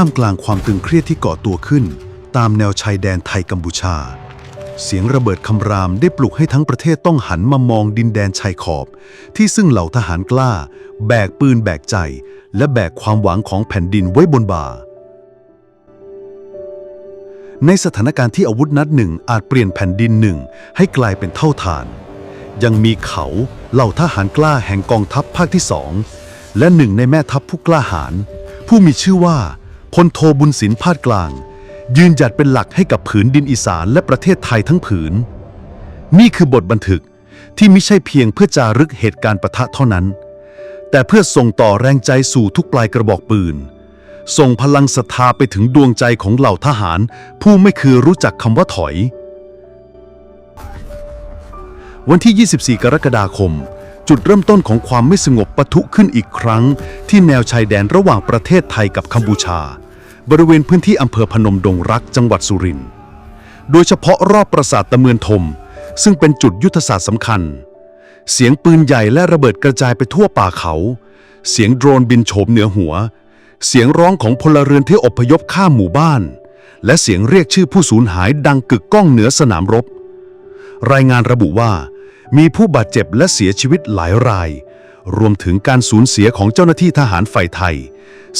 ท่ามกลางความตึงเครียดที่ก่อตัวขึ้น ตามแนวชายแดนไทยกัมพูชา เสียงระเบิดคำรามได้ปลุกให้ทั้งประเทศต้องหันมามองดินแดนชายขอบ ที่ซึ่งเหล่าทหารกล้า แบกปืนแบกใจ และแบกความหวังของแผ่นดินไว้บนบ่าในสถานการณ์ที่อาวุธนัดหนึ่งอาจเปลี่ยนแผ่นดินหนึ่งให้กลายเป็นเท่าฐาน ยังมีเขาเหล่าทหารกล้าแห่งกองทัพภาคที่สองและหนึ่งในแม่ทัพผู้กล้าหาญผู้มีชื่อว่า พลโทบุญสินพาดกลาง ยืนหยัดเป็นหลักให้กับผืนดินอีสานและประเทศไทยทั้งผืน นี่คือบทบันทึกที่ไม่ใช่เพียงเพื่อจารึกเหตุการณ์ปะทะเท่านั้น แต่เพื่อส่งต่อแรงใจสู่ทุกปลายกระบอกปืน ส่งพลังศรัทธาไปถึงดวงใจของเหล่าทหาร ผู้ไม่เคยรู้จักคำว่าถอย วันที่ 24 กรกฎาคม จุดเริ่มต้นของความไม่สงบปะทุขึ้นอีกครั้ง ที่แนวชายแดนระหว่างประเทศไทยกับกัมพูชา บริเวณพื้นที่อำเภอพนมดงรักจังหวัดสุรินทร์โดยเฉพาะรอบปราสาทตะเมือนทม ซึ่งเป็นจุดยุทธศาสตร์สำคัญ เสียงปืนใหญ่และระเบิดกระจายไปทั่วป่าเขา เสียงโดรนบินโฉบเหนือหัว เสียงร้องของพลเรือนที่อพยพข้ามหมู่บ้าน และเสียงเรียกชื่อผู้สูญหายดังกึกก้องเหนือสนามรบ รายงานระบุว่า มีผู้บาดเจ็บและเสียชีวิตหลายราย รวมถึงการสูญเสียของเจ้าหน้าที่ทหารฝ่ายไทย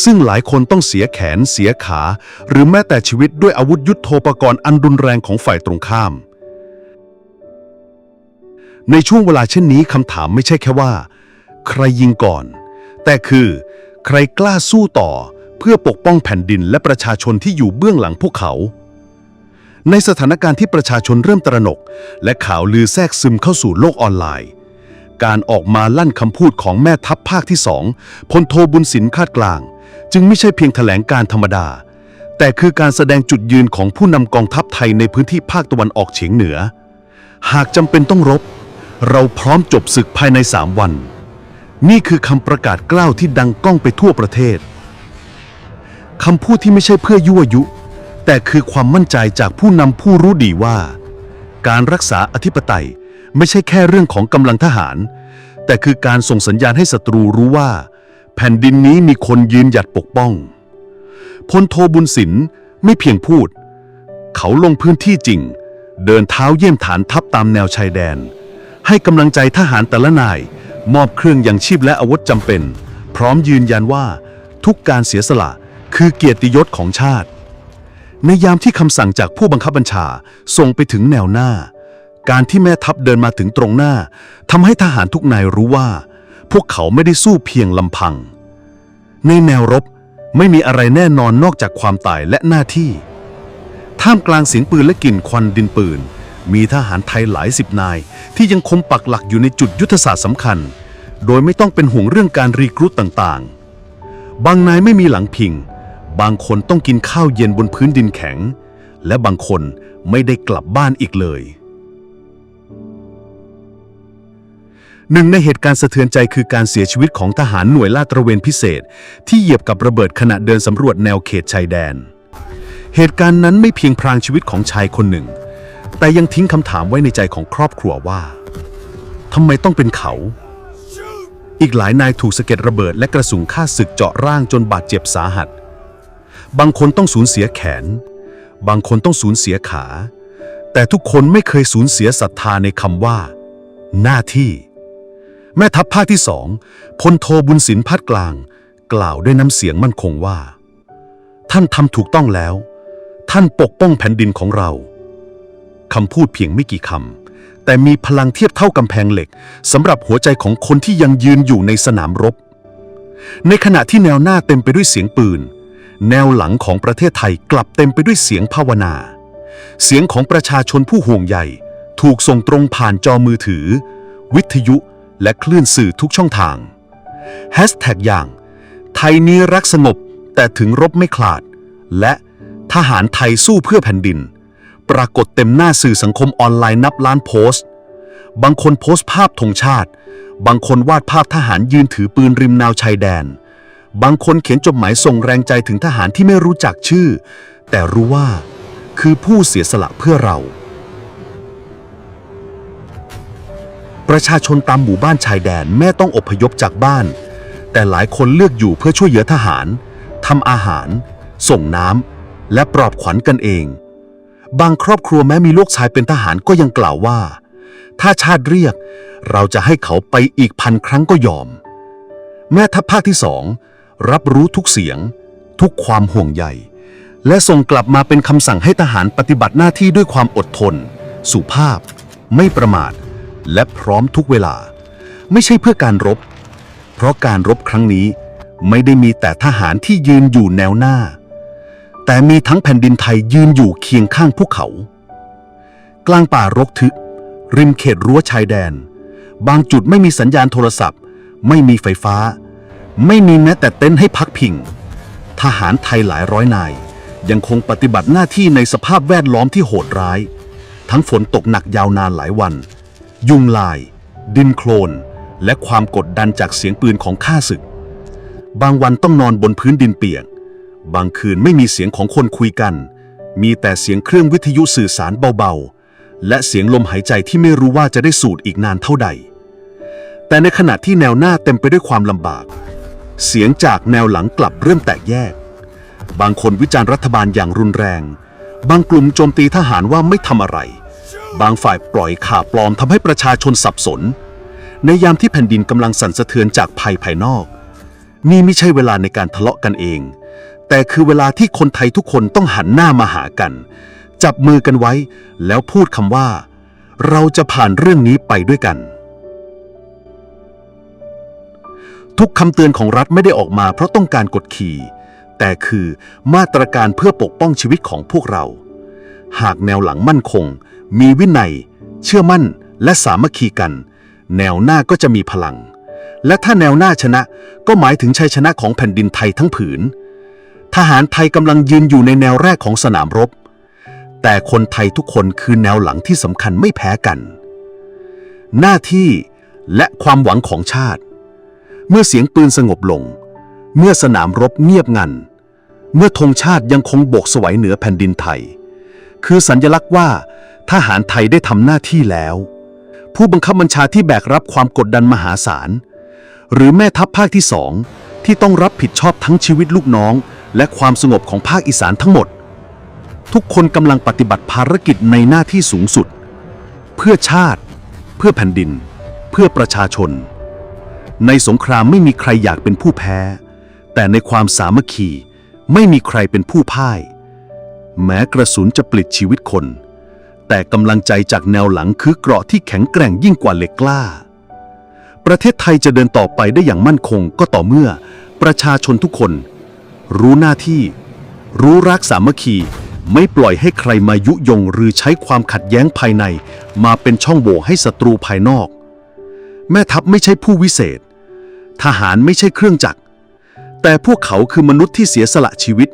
ซึ่งหลายคนต้องเสียแขนเสียขา หรือแม้แต่ชีวิตด้วยอาวุธยุโทโธปกรณ์อันรุนแรงของฝ่ายตรงข้าม ในช่วงเวลาเช่นนี้คำถามไม่ใช่แค่ว่า ใครยิงก่อน แต่คือ ใครกล้าสู้ต่อ เพื่อปกป้องแผ่นดินและประชาชนที่อยู่เบื้องหลังพวกเขา ในสถานการณ์ที่ประชาชนเริ่มตระหนก และข่าวลือแทรกซึมเข้าสู่โลกออนไลน์ การออกมาลั่นคำพูดของแม่ทัพภาคที่สองพลโทบุญสินคาดกลาง จึงไม่ใช่เพียงแถลงการธรรมดา แต่คือการแสดงจุดยืนของผู้นำกองทัพไทยในพื้นที่ภาคตะวันออกเฉียงเหนือ หากจำเป็นต้องรบ เราพร้อมจบศึกภายในสามวัน นี่คือคำประกาศกล้าวที่ดังก้องไปทั่วประเทศคำพูดที่ไม่ใช่เพื่อยั่วยุ แต่คือความมั่นใจจากผู้นำผู้รู้ดีว่า การรักษาอธิปไตยไม่ใช่แค่เรื่องของกำลังทหาร แต่คือการส่งสัญญาณให้ศัตรูรู้ว่า แผ่นดินนี้มีคนยืนหยัดปกป้องพลโทบุญสินไม่เพียงพูด เขาลงพื้นที่จริง เดินเท้าเยี่ยมฐานทัพตามแนวชายแดน ให้กำลังใจทหารแต่ละนาย มอบเครื่องยังชีพและอาวุธจำเป็น พร้อมยืนยันว่า ทุกการเสียสละคือเกียรติยศของชาติ ในยามที่คำสั่งจากผู้บังคับบัญชาส่งไปถึงแนวหน้า การที่แม่ทัพเดินมาถึงตรงหน้าทำให้ทหารทุกนายรู้ว่า พวกเขาไม่ได้สู้เพียงลำพัง ในแนวรบไม่มีอะไรแน่นอนนอกจากความตายและหน้าที่ ท่ามกลางเสียงปืนและกลิ่นควันดินปืน มีทหารไทยหลายสิบนาย ที่ยังคงปักหลักอยู่ในจุดยุทธศาสตร์สำคัญ โดยไม่ต้องเป็นห่วงเรื่องการรีกรุ๊ตต่างๆ บางนายไม่มีหลังพิง บางคนต้องกินข้าวเย็นบนพื้นดินแข็ง และบางคนไม่ได้กลับบ้านอีกเลย หนึ่งในเหตุการณ์สะเทือนใจคือการเสียชีวิตของทหารหน่วยลาดตระเวนพิเศษ ที่เหยียบกับระเบิดขณะเดินสำรวจแนวเขตชายแดน เหตุการณ์นั้นไม่เพียงพรางชีวิตของชายคนหนึ่ง แต่ยังทิ้งคำถามไว้ในใจของครอบครัวว่าทำไมต้องเป็นเขาอีกหลายนายถูกสะเก็ดระเบิดและกระสุนฆ่าศึกเจาะร่างจนบาดเจ็บสาหัส บางคนต้องสูญเสียแขน บางคนต้องสูญเสียขา แต่ทุกคนไม่เคยสูญเสียศรัทธาในคำว่า หน้าที่ แม่ทัพภาคที่สองพลโทบุญสินพัดกลาง กล่าวด้วยน้ำเสียงมั่นคงว่า ท่านทำถูกต้องแล้ว ท่านปกป้องแผ่นดินของเราคำพูดเพียงไม่กี่คำ แต่มีพลังเทียบเท่ากำแพงเหล็กสำหรับหัวใจของคนที่ยังยืนอยู่ในสนามรบ ในขณะที่แนวหน้าเต็มไปด้วยเสียงปืน แนวหลังของประเทศไทยกลับเต็มไปด้วยเสียงภาวนา เสียงของประชาชนผู้ห่วงใยถูกส่งตรงผ่านจอมือถือ วิทยุและคลื่นสื่อทุกช่องทางแฮชแท็กอย่าง ไทยนี้รักสงบแต่ถึงรบไม่ขลาด และทหารไทยสู้เพื่อแผ่นดิน ปรากฏเต็มหน้าสื่อสังคมออนไลน์นับล้านโพสต์ บางคนโพสต์ภาพธงชาติ บางคนวาดภาพทหารยืนถือปืนริมแนวชายแดน บางคนเขียนจดหมายส่งแรงใจถึงทหารที่ไม่รู้จักชื่อ แต่รู้ว่า คือผู้เสียสละเพื่อเรา ประชาชนตามหมู่บ้านชายแดนแม่ต้องอพยพจากบ้าน แต่หลายคนเลือกอยู่เพื่อช่วยเหลือทหารทำอาหาร ส่งน้ำและปลอบขวัญกันเอง บางครอบครัวแม้มีลูกชายเป็นทหารก็ยังกล่าวว่า ถ้าชาติเรียก เราจะให้เขาไปอีกพันครั้งก็ยอม แม่ทัพภาคที่สอง รับรู้ทุกเสียง ทุกความห่วงใย และส่งกลับมาเป็นคำสั่งให้ทหารปฏิบัติหน้าที่ด้วยความอดทน สุภาพ ไม่ประมาท และพร้อมทุกเวลา ไม่ใช่เพื่อการรบ เพราะการรบครั้งนี้ไม่ได้มีแต่ทหารที่ยืนอยู่แนวหน้า แต่มีทั้งแผ่นดินไทยยืนอยู่เคียงข้างพวกเขา กลางป่ารกทึบริมเขตรั้วชายแดน บางจุดไม่มีสัญญาณโทรศัพท์ ไม่มีไฟฟ้า ไม่มีแม้แต่เต็นท์ให้พักพิง ทหารไทยหลายร้อยนาย ยังคงปฏิบัติหน้าที่ในสภาพแวดล้อมที่โหดร้าย ทั้งฝนตกหนักยาวนานหลายวัน ยุงลาย ดินโคลน และความกดดันจากเสียงปืนของข้าศึก บางวันต้องนอนบนพื้นดินเปียก บางคืนไม่มีเสียงของคนคุยกัน มีแต่เสียงเครื่องวิทยุสื่อสารเบาๆ และเสียงลมหายใจที่ไม่รู้ว่าจะได้สูดอีกนานเท่าใด แต่ในขณะที่แนวหน้าเต็มไปด้วยความลำบาก เสียงจากแนวหลังกลับเริ่มแตกแยก บางคนวิจารณ์รัฐบาลอย่างรุนแรง บางกลุ่มโจมตีทหารว่าไม่ทำอะไร บางฝ่ายปล่อยข่าวปลอมทำให้ประชาชนสับสน ในยามที่แผ่นดินกำลังสั่นสะเทือนจากภัยภายนอก นี่ไม่ใช่เวลาในการทะเลาะกันเอง แต่คือเวลาที่คนไทยทุกคนต้องหันหน้ามาหากัน จับมือกันไว้ แล้วพูดคำว่า เราจะผ่านเรื่องนี้ไปด้วยกัน ทุกคำเตือนของรัฐไม่ได้ออกมาเพราะต้องการกดขี่ แต่คือมาตรการเพื่อปกป้องชีวิตของพวกเรา หากแนวหลังมั่นคง มีวินัย เชื่อมั่น และสามัคคีกัน แนวหน้าก็จะมีพลัง และถ้าแนวหน้าชนะก็หมายถึงชัยชนะของแผ่นดินไทยทั้งผืน ทหารไทยกำลังยืนอยู่ในแนวแรกของสนามรบ แต่คนไทยทุกคนคือแนวหลังที่สำคัญไม่แพ้กัน หน้าที่และความหวังของชาติ เมื่อเสียงปืนสงบลง เมื่อสนามรบเงียบงัน เมื่อธงชาติยังคงโบกสวยเหนือแผ่นดินไทย คือสัญลักษณ์ว่าทหารไทยได้ทำหน้าที่แล้ว ผู้บังคับบัญชาที่แบกรับความกดดันมหาศาล หรือแม่ทัพภาคที่สองที่ต้องรับผิดชอบทั้งชีวิตลูกน้อง และความสงบของภาคอีสานทั้งหมด ทุกคนกำลังปฏิบัติภารกิจในหน้าที่สูงสุด เพื่อชาติ เพื่อแผ่นดิน เพื่อประชาชน ในสงครามไม่มีใครอยากเป็นผู้แพ้ แต่ในความสามัคคีไม่มีใครเป็นผู้พ่าย แม้กระสุนจะปลิดชีวิตคน แต่กำลังใจจากแนวหลังคือเกราะที่แข็งแกร่งยิ่งกว่าเหล็กกล้า ประเทศไทยจะเดินต่อไปได้อย่างมั่นคงก็ต่อเมื่อ ประชาชนทุกคน รู้หน้าที่ รู้รักสามัคคีไม่ปล่อยให้ใครมายุยงหรือใช้ความขัดแย้งภายใน มาเป็นช่องโหว่ให้ศัตรูภายนอก แม่ทัพไม่ใช่ผู้วิเศษ ทหารไม่ใช่เครื่องจักร แต่พวกเขาคือมนุษย์ที่เสียสละชีวิต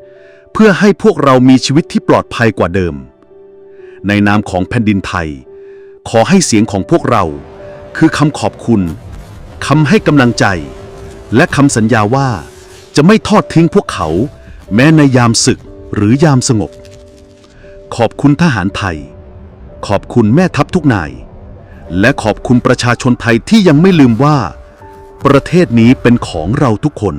เพื่อให้พวกเรามีชีวิตที่ปลอดภัยกว่าเดิม ในนามของแผ่นดินไทย ขอให้เสียงของพวกเรา คือคำขอบคุณคำให้กำลังใจ และคำสัญญาว่าจะไม่ทอดทิ้งพวกเขา แม้ในยามศึกหรือยามสงบ ขอบคุณทหารไทย ขอบคุณแม่ทัพทุกนาย และขอบคุณประชาชนไทยที่ยังไม่ลืมว่า ประเทศนี้เป็นของเราทุกคน